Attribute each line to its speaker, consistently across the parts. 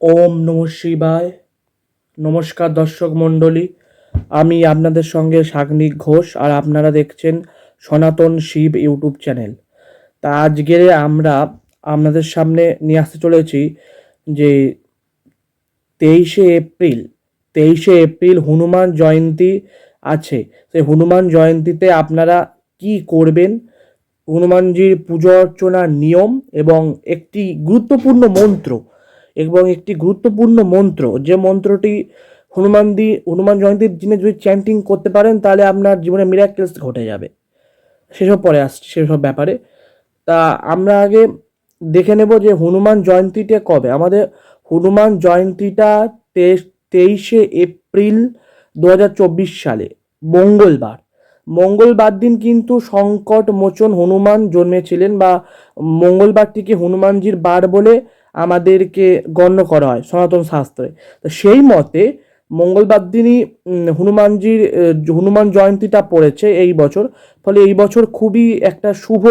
Speaker 1: ওম নম শিবায়। নমস্কার দর্শক মণ্ডলী, আমি আপনাদের সঙ্গে সাগ্নিক ঘোষ আর আপনারা দেখছেন সনাতন শিব ইউটিউব চ্যানেল। তা আজকে আমরা আপনাদের সামনে নিয়ে আসতে চলেছি যে তেইশে এপ্রিল তেইশে এপ্রিল হনুমান জয়ন্তী আছে। সেই হনুমান জয়ন্তীতে আপনারা কি করবেন? হনুমানজির পুজো অর্চনার নিয়ম এবং একটি গুরুত্বপূর্ণ মন্ত্র এবং একটি গুরুত্বপূর্ণ মন্ত্র। যে মন্ত্রটি হনুমান দি, হনুমান জয়ন্তীর দিনে যদি চ্যান্টিং করতে পারেন, তাহলে আপনার জীবনে মিরাক্কেলস ঘটে যাবে। সেসব পরে আসছে, সেসব ব্যাপারে। তা আমরা আগে দেখে নেব যে হনুমান জয়ন্তীটা কবে। আমাদের হনুমান জয়ন্তীটা তেইশ- তেইশে এপ্রিল দু হাজার চব্বিশ সালে, মঙ্গলবার। মঙ্গলবার দিন কিন্তু সংকট মোচন হনুমান জন্মেছিলেন বা মঙ্গলবারটিকে হনুমানজির বার বলে আমাদেরকে গণ্য করা হয় সনাতন শাস্ত্রে। তো সেই মতে মঙ্গলবার দিনই হনুমানজির হনুমান জয়ন্তীটা পড়েছে এই বছর। ফলে এই বছর খুবই একটা শুভ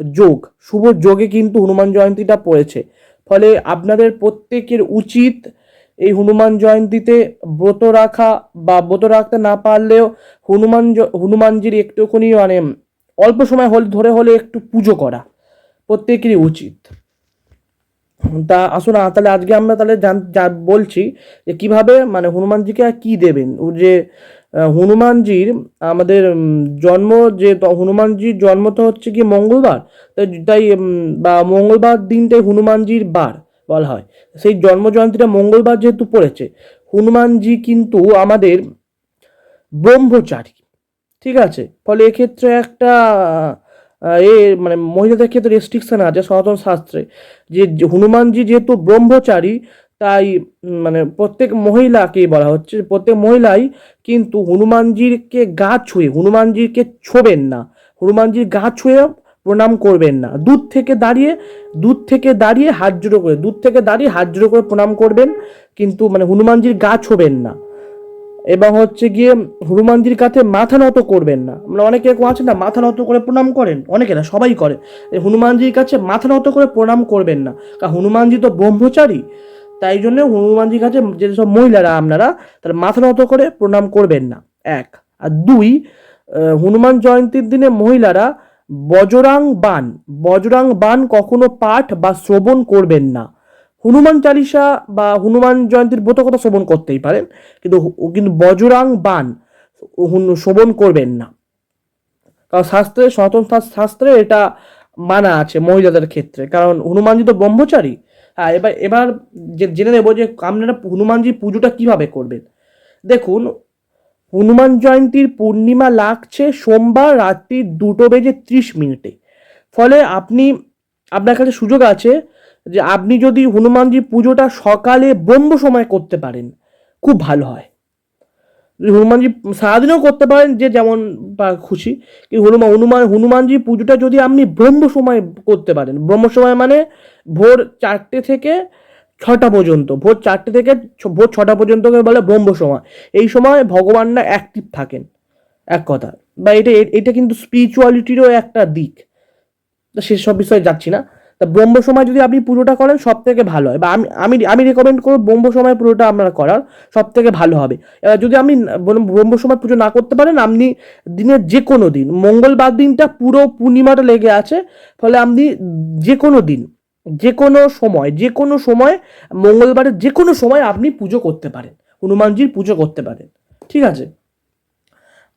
Speaker 1: যোগ, শুভ যোগে কিন্তু হনুমান জয়ন্তীটা পড়েছে। ফলে আপনাদের প্রত্যেকের উচিত এই হনুমান জয়ন্তীতে ব্রত রাখা বা ব্রত রাখতে না পারলেও হনুমান হনুমানজির একটুখানি মানে অল্প সময় হলে, ধরে হলে একটু পুজো করা প্রত্যেকেরই উচিত। তা আসুন তাহলে আজকে আমরা তাহলে জান বলছি যে কীভাবে মানে হনুমানজিকে কি দেবেন? যে হনুমানজির আমাদের জন্ম যে হনুমানজির জন্ম তো হচ্ছে কি মঙ্গলবার। তাই বা মঙ্গলবার দিনটাই হনুমানজির বার বলা হয়। সেই জন্ম জয়ন্তীটা মঙ্গলবার যেহেতু পড়েছে, হনুমানজি কিন্তু আমাদের ব্রহ্মচারী। ঠিক আছে? ফলে এক্ষেত্রে একটা এ মানে মহিলাদের ক্ষেত্রে রেস্ট্রিকশন আছে, সনাতন শাস্ত্রে। যে হনুমানজি যেহেতু ব্রহ্মচারী, তাই মানে প্রত্যেক মহিলাকেই বলা হচ্ছে, প্রত্যেক মহিলাই কিন্তু হনুমানজিরকে গা ছুঁয়ে, হনুমানজিকে ছোবেন না। হনুমানজির গা ছুঁয়ে প্রণাম করবেন না। দূর থেকে দাঁড়িয়ে দূর থেকে দাঁড়িয়ে হাত জোড়ো করে দূর থেকে দাঁড়িয়ে হাত জোড়ো করে প্রণাম করবেন, কিন্তু মানে হনুমানজির গা ছোবেন না। এবং হচ্ছে গিয়ে হনুমানজির কাছে মাথা নত করবেন না। মানে অনেকে এরকম আছে না, মাথা নত করে প্রণাম করেন, অনেকে না, সবাই করে। হনুমানজির কাছে মাথা নত করে প্রণাম করবেন না। কারণ হনুমানজি তো ব্রহ্মচারী, তাই জন্য হনুমানজির কাছে যেসব মহিলারা, আপনারা তারা মাথা নত করে প্রণাম করবেন না। এক। আর দুই হনুমান জয়ন্তীর দিনে মহিলারা বজরাং বান বজরাং বান কখনো পাঠ বা শ্রবণ করবেন না। হনুমান চালিসা বা হনুমান জয়ন্তীর ব্রত কথা শ্রবণ করতেই পারেন, কিন্তু কিন্তু বজরাং বান শ্রবণ করবেন না। কারণ শাস্ত্রে, সনাতন শাস্ত্রে এটা মানা আছে মহিলাদের ক্ষেত্রে। কারণ হনুমানজি তো ব্রহ্মচারী। হ্যাঁ এবার এবার জেনে নেব যে আপনারা হনুমানজি পুজোটা কীভাবে করবেন। দেখুন, হনুমান জয়ন্তীর পূর্ণিমা লাগছে সোমবার রাত্রি দুটো বেজে ত্রিশ মিনিটে। ফলে আপনি, আপনার কাছে সুযোগ আছে যে আপনি যদি হনুমানজি পুজোটা সকালে ব্রহ্ম সময় করতে পারেন, খুব ভালো হয়। হনুমানজি সারাদিনও করতে পারেন, যে যেমন খুশি, কিন্তু হনুমান হনুমান হনুমানজি পুজোটা যদি আপনি ব্রহ্ম সময় করতে পারেন, ব্রহ্ম সময় মানে ভোর চারটে থেকে ছটা পর্যন্ত, ভোর চারটে থেকে ভোর ছটা পর্যন্তকে বলে ব্রহ্ম সময়। এই সময় ভগবানরা অ্যাক্টিভ থাকেন, এক কথা। বা এটা এটা কিন্তু স্পিরিচুয়ালিটিরও একটা দিক। তো সেসব বিষয়ে যাচ্ছি না। তা ব্রহ্ম সময় যদি আপনি পুরোটা করেন সব থেকে ভালো হয়। বা আমি আমি আমি রেকমেন্ড করব ব্রহ্ম সময় পুরোটা আপনারা করার সব থেকে ভালো হবে। এবার যদি আপনি ব্রহ্ম সময় পুজো না করতে পারেন, আপনি দিনের যে কোনো দিন, মঙ্গলবার দিনটা পুরো পূর্ণিমাটা লেগে আছে, ফলে আপনি যে কোনো দিন যে কোনো সময় যে কোনো সময়, মঙ্গলবারের যে কোনো সময় আপনি পুজো করতে পারেন। হনুমানজির পুজো করতে পারেন। ঠিক আছে?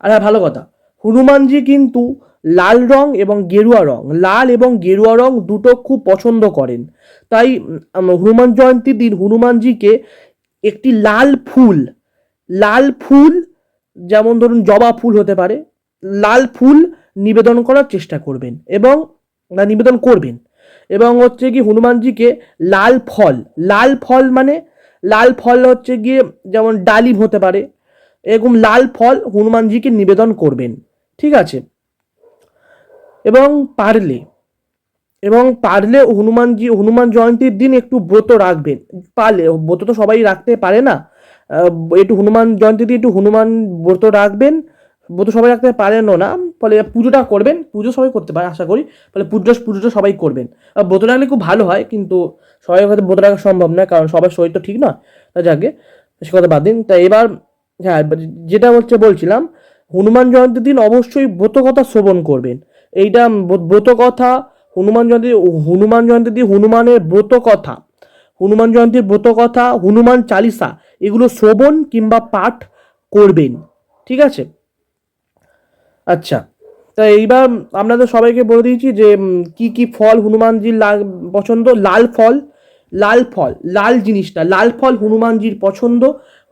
Speaker 1: আর হ্যাঁ ভালো কথা। হনুমানজি কিন্তু লাল রং এবং গেরুয়া রং, লাল এবং গেরুয়া রং দুটো খুব পছন্দ করেন। তাই হনুমান জয়ন্তীর দিন হনুমানজিকে একটি লাল ফুল লাল ফুল, যেমন ধরুন জবা ফুল হতে পারে, লাল ফুল নিবেদন করার চেষ্টা করবেন এবং নিবেদন করবেন এবং হচ্ছে কি হনুমানজিকে লাল ফল লাল ফল মানে লাল ফল হচ্ছে গিয়ে যেমন ডালিম হতে পারে, এরকম লাল ফল হনুমানজিকে নিবেদন করবেন। ঠিক আছে? এবং পারলে এবং পারলে হনুমানজি, হনুমান জয়ন্তীর দিন একটু ব্রত রাখবেন। পারলে, ব্রত তো সবাই রাখতে পারে না। একটু হনুমান জয়ন্তীর দিন একটু হনুমান ব্রত রাখবেন। ব্রত সবাই রাখতে পারেনও না ফলে পুজোটা করবেন। পুজো সবাই করতে পারে, আশা করি। ফলে পুজো, পুজোটা সবাই করবেন। আর ব্রত রাখলে খুব ভালো হয়, কিন্তু সবাই হয়তো ব্রত রাখা সম্ভব নয়, কারণ সবার শরীর তো ঠিক নয়। তা যাকে সে কথা বাদ দিন। তা এবার হ্যাঁ যেটা হচ্ছে বলছিলাম হনুমান জয়ন্তীর দিন অবশ্যই ব্রত কথা শ্রবণ করবেন। এইটা ব্র- ব্রত কথা হনুমান জয়ন্তী হনুমান জয়ন্তী দিয়ে হনুমানের ব্রত কথা হনুমান জয়ন্তীর ব্রত কথা হনুমান চালিসা, এগুলো শ্রবণ কিংবা পাঠ করবেন। ঠিক আছে? আচ্ছা তা এইবার আপনাদের সবাইকে বলে দিয়েছি যে কি কি ফল হনুমানজির লাল পছন্দ? লাল ফল লাল ফল, লাল জিনিসটা, লাল ফল হনুমানজির পছন্দ।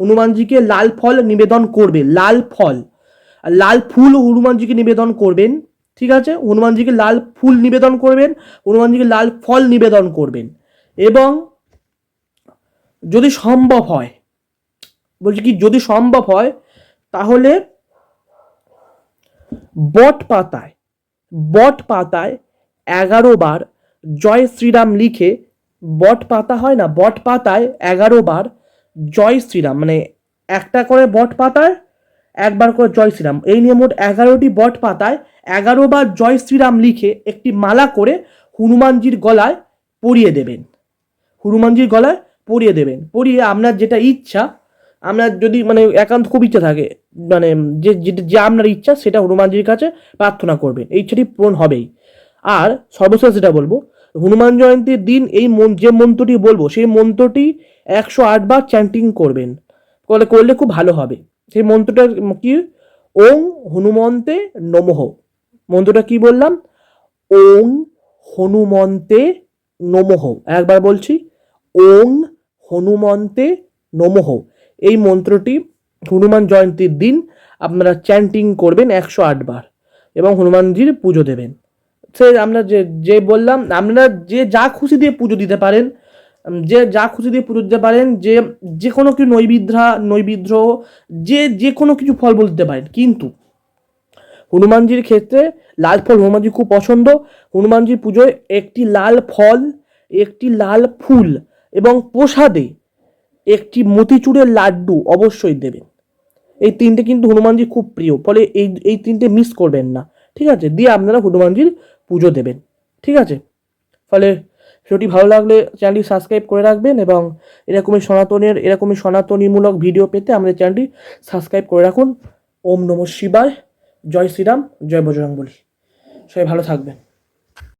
Speaker 1: হনুমানজিকে লাল ফল নিবেদন করবে, লাল ফল। লাল ফুল হনুমানজিকে নিবেদন করবেন, ঠিক আছে? হনুমানজিকে লাল ফুল নিবেদন করবেন, হনুমানজিকে লাল ফল নিবেদন করবেন। এবং যদি সম্ভব হয়, বলছি কি, যদি সম্ভব হয়, তাহলে বট পাতায় বট পাতায় এগারো বার জয় শ্রীরাম লিখে বট পাতা হয় না, বট পাতায় এগারো বার জয় শ্রীরাম মানে একটা করে বট পাতায় একবার করে জয় শ্রীরাম। এই নিয়ে মোট এগারোটি বট পাতায় এগারো বার জয় শ্রীরাম লিখে একটি মালা করে হনুমানজির গলায় পরিয়ে দেবেন। হনুমানজির গলায় পরিয়ে দেবেন। পরিয়ে আপনার যেটা ইচ্ছা, আপনার যদি মানে একান্ত খুব ইচ্ছা থাকে মানে যে যেটা যে আপনার ইচ্ছা সেটা হনুমানজির কাছে প্রার্থনা করবেন। এই ইচ্ছাটি পূরণ হবেই। আর সর্বশেষ যেটা বলব, হনুমান জয়ন্তীর দিন এই মন, যে মন্ত্রটি বলব, সেই মন্ত্রটি একশো আটবার চ্যান্টিং করবেন। করলে করলে খুব ভালো হবে। সেই মন্ত্রটা কি? ওং হনুমন্তে নমঃ। মন্ত্রটা কি বললাম? ওং হনুমন্তে নমঃ। একবার বলছি। ওং হনুমন্তে নমঃ। এই মন্ত্রটি হনুমান জয়ন্তীর দিন আপনারা চ্যান্টিং করবেন একশো আটবার এবং হনুমানজির পুজো দেবেন। সে আমরা যে যে বললাম, আপনারা যে যা খুশি দিয়ে পুজো দিতে পারেন যে যা খুশি দিয়ে পুজো দিতে পারেন, যে যে কোনো কিছু নৈবিদ্রা নৈবিদ্র যে যে কোনো কিছু ফল বলে দিতে পারেন। কিন্তু হনুমানজির ক্ষেত্রে লাল ফল হনুমানজি খুব পছন্দ। হনুমানজির পুজোয় একটি লাল ফল, একটি লাল ফুল এবং প্রসাদে একটি মতিচুরের লাড্ডু অবশ্যই দেবেন। এই তিনটে কিন্তু হনুমানজি খুব প্রিয়, ফলে এই এই তিনটে মিস করবেন না। ঠিক আছে? দিয়ে আপনারা হনুমানজির পুজো দেবেন। ঠিক আছে? ফলে ভিডিওটি ভালো লাগলে চ্যানেলটি সাবস্ক্রাইব করে রাখবেন এবং এরকমই সনাতনের, এরকমই সনাতনীমূলক ভিডিও পেতে আমাদের চ্যানেলটি সাবস্ক্রাইব করে রাখুন। ওম নমঃ শিবায়। জয় শ্রীরাম, জয় বজরঙ্গলী সবাই ভালো থাকবেন।